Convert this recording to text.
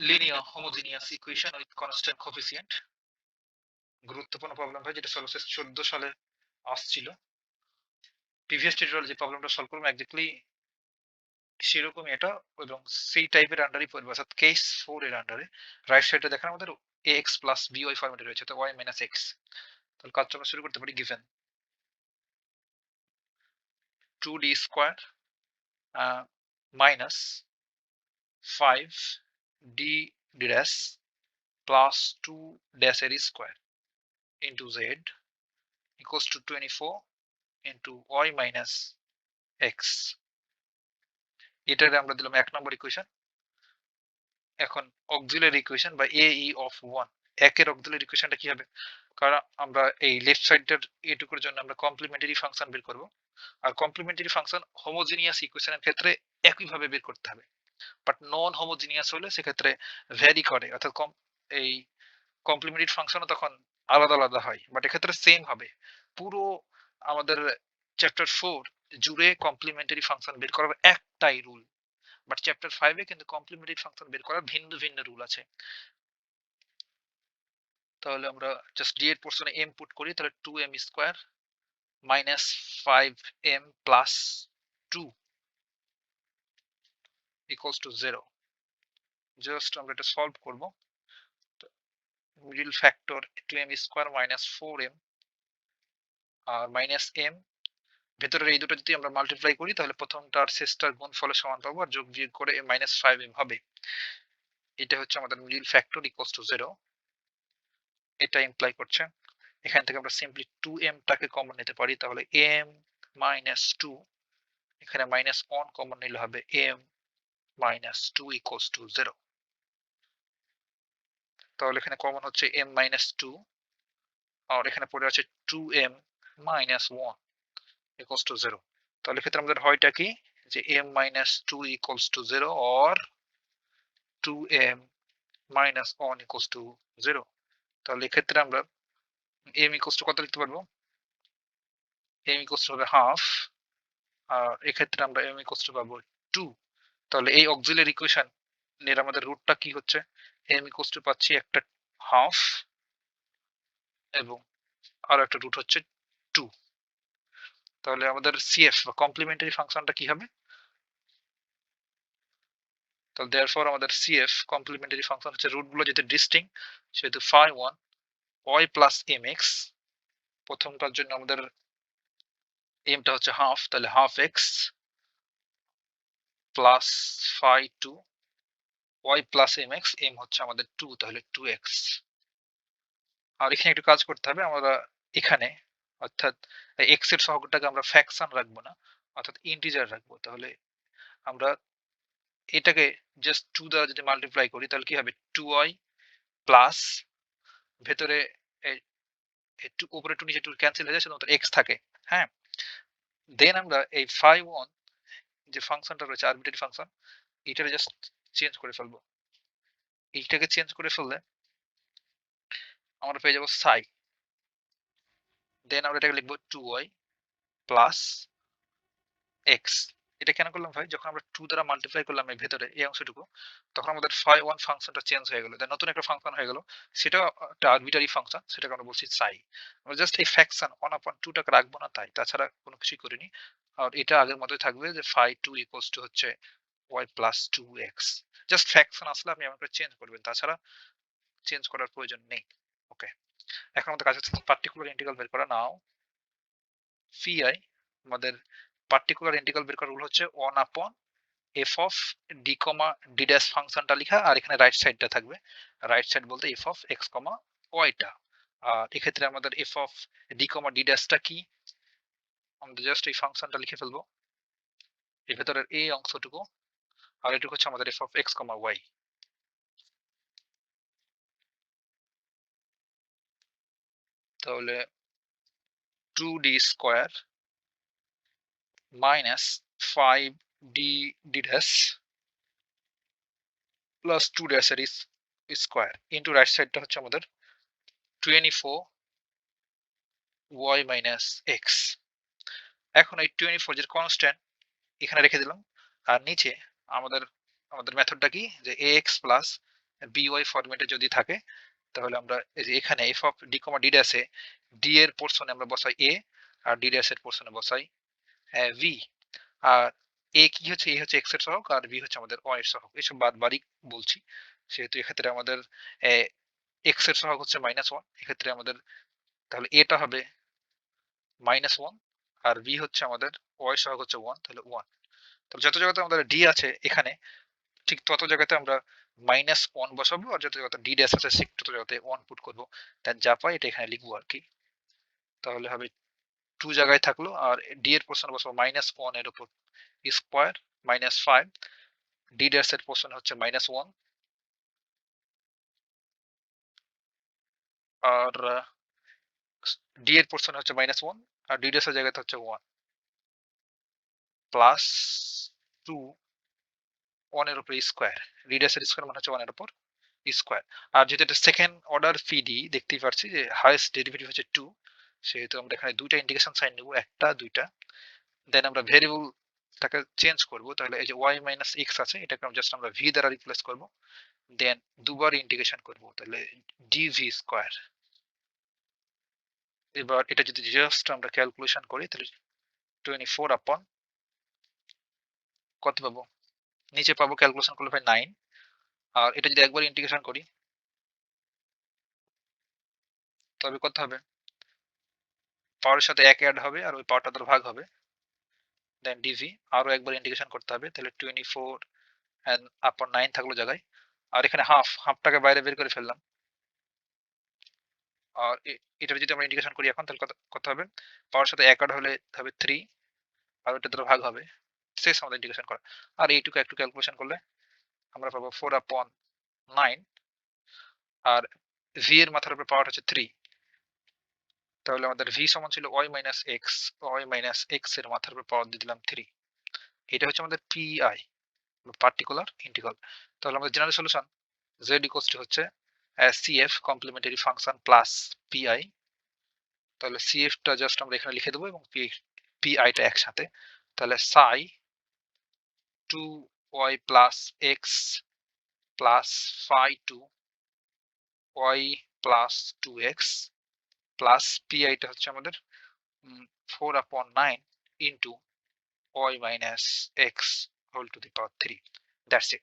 linear, homogeneous equation with constant coefficient. গুরুত্বপূর্ণ problem ভাই যেটা সর্বশেষ চোদ্দ সালে আসছিল। প্রিভিয়াস টিউটোরিয়াল যে প্রবলেমটা সলভ করলাম একজাক্টলি সেরকমই এটা এবং সেই টাইপের আন্ডারই পড়বে অর্থাৎ কেস ফোর এর আন্ডারে রাইট সাইডে দেখেন আমাদের A X plus B Y ফর্মেটে রয়েছে তো ওয়াই মাইনাস এক্স তাহলে কাজটা আমরা শুরু করতে পারি given two D square minus five D dash plus two dash এর square into z equals to 24 into y minus x. এটারে আমরা দিলাম এক নম্বর ইকুয়েশন এখন অক্সিলারি ইকুয়েশন বা এ ই অফ ওয়ান একের অক্সিলারি ইকুয়েশনটা কি হবে? কারণ আমরা এই লেফট সাইডটার এটুকুর জন্য আমরা কমপ্লিমেন্টারি ফাংশন বের করব। আর কমপ্লিমেন্টারি ফাংশন হোমোজিনিয়াস ইকুয়েশনের ক্ষেত্রে একইভাবে বের করতে হবে। বাট নন হোমোজিনিয়াস হলে সেক্ষেত্রে ভ্যারি করে, অর্থাৎ কম এই কমপ্লিমেন্টারি ফাংশনও তখন আলাদা আলাদা হয় বাট এক্ষেত্রে সেম হবে। পুরো আমাদের চ্যাপ্টার ফোর জুড়ে কমপ্লিমেন্টারি ফাংশন বের করার একটাই রুল বাট চ্যাপ্টার ফাইভে কিন্তু কমপ্লিমেন্টারি ফাংশন বের করার ভিন্ন ভিন্ন রুল আছে। তাহলে আমরা জাস্ট ডি এর পোর্শনে এম পুট করি, তাহলে two M square minus five M plus two equals to zero just আমরা এটা সলভ করব। middle factor 2m square minus 4m আর মাইনাস এম ভেতরের এই দুটো যদি আমরা মাল্টিপ্লাই করি, তাহলে প্রথমটার শেষটার গুণ ফলে সমান পাবো আর যোগ বিয়োগ করে মাইনাস ফাইভ এম হবে। এটা হচ্ছে আমাদের middle factor equals to zero এটা ইমপ্লাই করছে। এখান থেকে আমরা সিম্পলি টু এম টাকে কমন নিতে পারি। তাহলে এম মাইনাস টু এখানে মাইনাস ওয়ান কমন নিলে হবে M minus two equals to zero তাহলে এখানে কমন হচ্ছে এম মাইনাস টু আর এখানে পড়ে আছে two M minus one equals to zero তাহলে ক্ষেত্রে আমাদের হয়টা কি? যে M minus two equals to zero or two M minus one equals to zero তাহলে এক্ষেত্রে আমরা এম ইকুয়ালস টু কত লিখতে পারব? এম ইকুয়ালস টু হবে হাফ আর এক্ষেত্রে আমরা এম ইকুয়ালস টু পাবো টু তাহলে এই অক্সিলারি ইকুয়েশন এর আমাদের রুটটা কি হচ্ছে? এম ইকুয়ালস টু পাচ্ছি একটা হাফ এবং আর একটা রুট হচ্ছে টু তাহলে আমাদের সিএফ বা কমপ্লিমেন্টারি ফাংশনটা কি হবে? তাহলে দেয়ারফর আমাদের সিএফ কমপ্লিমেন্টারি ফাংশন হচ্ছে রুটগুলো যেহেতু ডিস্টিং সেহেতু phi one Y plus M X প্রথমটার জন্য আমাদের এমটা হচ্ছে হাফ তাহলে half X plus phi two Y plus M X M হচ্ছে আমাদের টু তাহলে টু এক্স আর এখানে একটু কাজ করতে হবে, আমরা এখানে, অর্থাৎ এক্সের সহগটাকে আমরা ফ্যাকশন রাখব না, অর্থাৎ ইন্টিজার রাখব, তাহলে আমরা এটাকে জাস্ট টু দ্বারা যদি মাল্টিপ্লাই করি, তাহলে কি হবে? টু ওয়াই প্লাস ভেতরে উপরে টু নিচে টু ক্যান্সেল হয়ে যায় সেটা এক্স থাকে হ্যাঁ? দেন আমরা এই ফাইভ ওয়ান যে ফাংশনটা রয়েছে আরবিটারি ফাংশন এটাকে জাস্ট চেঞ্জ করে ফেলব। এইটাকে চেঞ্জ করে ফেললে আমরা পেয়ে যাব সাই দেন আমরা এটাকে লিখব টু ওয়াই প্লাস এক্স এটা কেন করলাম ভাই? যখন আমরা টু দ্বারা মাল্টিপ্লাই করলাম এই ভেতরে, এই অংশটুকু, তখন আমাদের ফাই ওয়ান ফাংশনটা চেঞ্জ হয়ে গেল। নতুন একটা ফাংশন হয়ে গেল। সেটা একটা আরবিটারি ফাংশন সেটাকে আমরা বলছি সাই আমরা জাস্ট এই ফ্যাকশন ওয়ান আপন টুটাকে রাখব না তাই। তাছাড়া কোনো কিছুই করিনি। আর এটা আগের মতোই থাকবে যে ফাই টু ইকুয়ালস টু হচ্ছে Y plus two X just faction আসলে আপনি করে চেঞ্জ করবেন, তাছাড়া চেঞ্জ করার প্রয়োজন নেই। ওকে এখন আমাদের হচ্ছে পার্টিকুলার ইন্টিগ্রাল বের করা। নাও ফি আই আমাদের পার্টিকুলার ইন্টিগ্রাল বের করার রুল হচ্ছে one upon F of D comma D dash ফাংশনটা লেখা, আর এখানে রাইট সাইডটা থাকবে। রাইট সাইড বলতে এফ অফ এক্স কমা ওয়াইটা আর এক্ষেত্রে আমাদের F of D comma D ড্যাশটা কি? আমাদের জাস্ট এই ফাংশনটা লিখে ফেলব। এর ভেতরের এই অংশটুকু, আর এটুকু হচ্ছে আমাদের F of X comma Y তাহলে two D square minus five D D dash plus two ড্যাশের স্কোয়ার ইন্টু রাইট সাইডটা হচ্ছে আমাদের twenty four Y minus X এখন এই টোয়েন্টি ফোর যে কনস্ট্যান্ট এখানে রেখে দিলাম। আর নিচে আমাদের আমাদের মেথডটা কি? যে এ এক্স প্লাস বিওয়াই ফরম্যাটে যদি থাকে, তাহলে আমরা এই যে এখানে F of D comma D ড্যাশে D এর পোর্শনে আমরা বসাই এ আর ডি ড্যাশ এর পোর্শনে বসাই ভি আর এ কি হচ্ছে? এ হচ্ছে এক্সের সহগ, আর ভি হচ্ছে আমাদের ওয়াই এর সহগ। এসব বাড়ি বলছি। সেহেতু এক্ষেত্রে আমাদের এক্সের সহগ হচ্ছে মাইনাস ওয়ান এক্ষেত্রে আমাদের, তাহলে এটা হবে মাইনাস ওয়ান আর বি হচ্ছে আমাদের ওয়াই সহগ হচ্ছে ওয়ান তাহলে ওয়ান তাহলে যত জায়গাতে আমাদের ডি আছে এখানে, ঠিক তত জায়গাতে আমরা মাইনাস ওয়ান বসাবো আর যত জায়গাতে ডি ড্যাশ আছে, ঠিক তত জায়গাতে ওয়ান পুট করব। দেন যা পাই এটা এখানে লিখব আর কি। তাহলে হবে টু জায়গায় থাকল আর ডি এর পোর্শন বসাবো মাইনাস ওয়ানের উপর square minus five D dash এর পোর্শন হচ্ছে মাইনাস ওয়ান আর ডি এর পোর্শন হচ্ছে মাইনাস ওয়ান আর ডি ড্যাশ এর জায়গাতে হচ্ছে ওয়ান প্লাস টু ওয়ানের উপর স্কোয়ার ডি ড্যাশ এর স্কোয়ার মানে হচ্ছে ওয়ানের উপর স্কোয়ার আর যেহেতু এটা সেকেন্ড অর্ডার পিডি দেখতেই পাচ্ছি যে হাইয়েস্ট ডেরিভেটিভ হচ্ছে টু সেহেতু আমরা এখানে দুইটা ইন্ডিকেশন সাইন নেব, একটা, দুইটা। দেন আমরা ভেরিয়েবলটাকে চেঞ্জ করব, তাহলে এই যে ওয়াই মাইনাস এক্স আছে, এটাকে জাস্ট আমরা ভি দ্বারা রিপ্লেস করব। দেন দুবার ইন্টিগ্রেশন করব, তাহলে ডিভি স্কোয়ার এবার এটা যদি জাস্ট আমরা ক্যালকুলেশন করি, তাহলে টোয়েন্টি ফোর আপন কত পাবো? নিচে পাবো ক্যালকুলেশন করলে ভাই নাইন আর এটা যদি একবার ইন্টিগ্রেশন করি, তবে কত হবে? পাওয়ারের সাথে এক অ্যাড হবে আর ওই পাওয়ারটা তার ভাগ হবে। দেন ডিভি আরও একবার ইন্টিগ্রেশন করতে হবে, তাহলে twenty four and upon nine থাকল জায়গায়। আর এখানে হাফ হাফটাকে বাইরে বের করে ফেললাম। আর এটা যদি আমরা ইন্টিগ্রেশন করি এখন, তাহলে কত হবে? পাওয়ার সাথে এক অ্যাড হলে হবে থ্রি আর ওইটা দ্বারা ভাগ হবে। শেষ আমাদের ইন্টিগ্রেশন করা। আর এইটুকু একটু ক্যালকুলেশন করলে আমরা পাবো ফোর আপন নাইন আর ভি এর মাথার উপরে পাওয়ার হচ্ছে থ্রি তাহলে আমাদের ভি সমান ছিল Y minus X Y minus এক্সের মাথার উপর পাওয়ার দিয়ে দিলাম থ্রি এটা হচ্ছে আমাদের পিআই পার্টিকুলার ইন্টিগ্রাল তাহলে আমাদের জেনারেল সলিউশন জেড ইকোয়াস হচ্ছে CF complementary function plus PI তাহলে সিএফটা জাস্ট আমরা এখানে লিখে দেবো এবং পিআইটা একসাথে, তাহলে psi two Y plus X plus phi two Y plus two X plus পিআইটা হচ্ছে আমাদের four upon nine into Y minus X whole to the power three that's it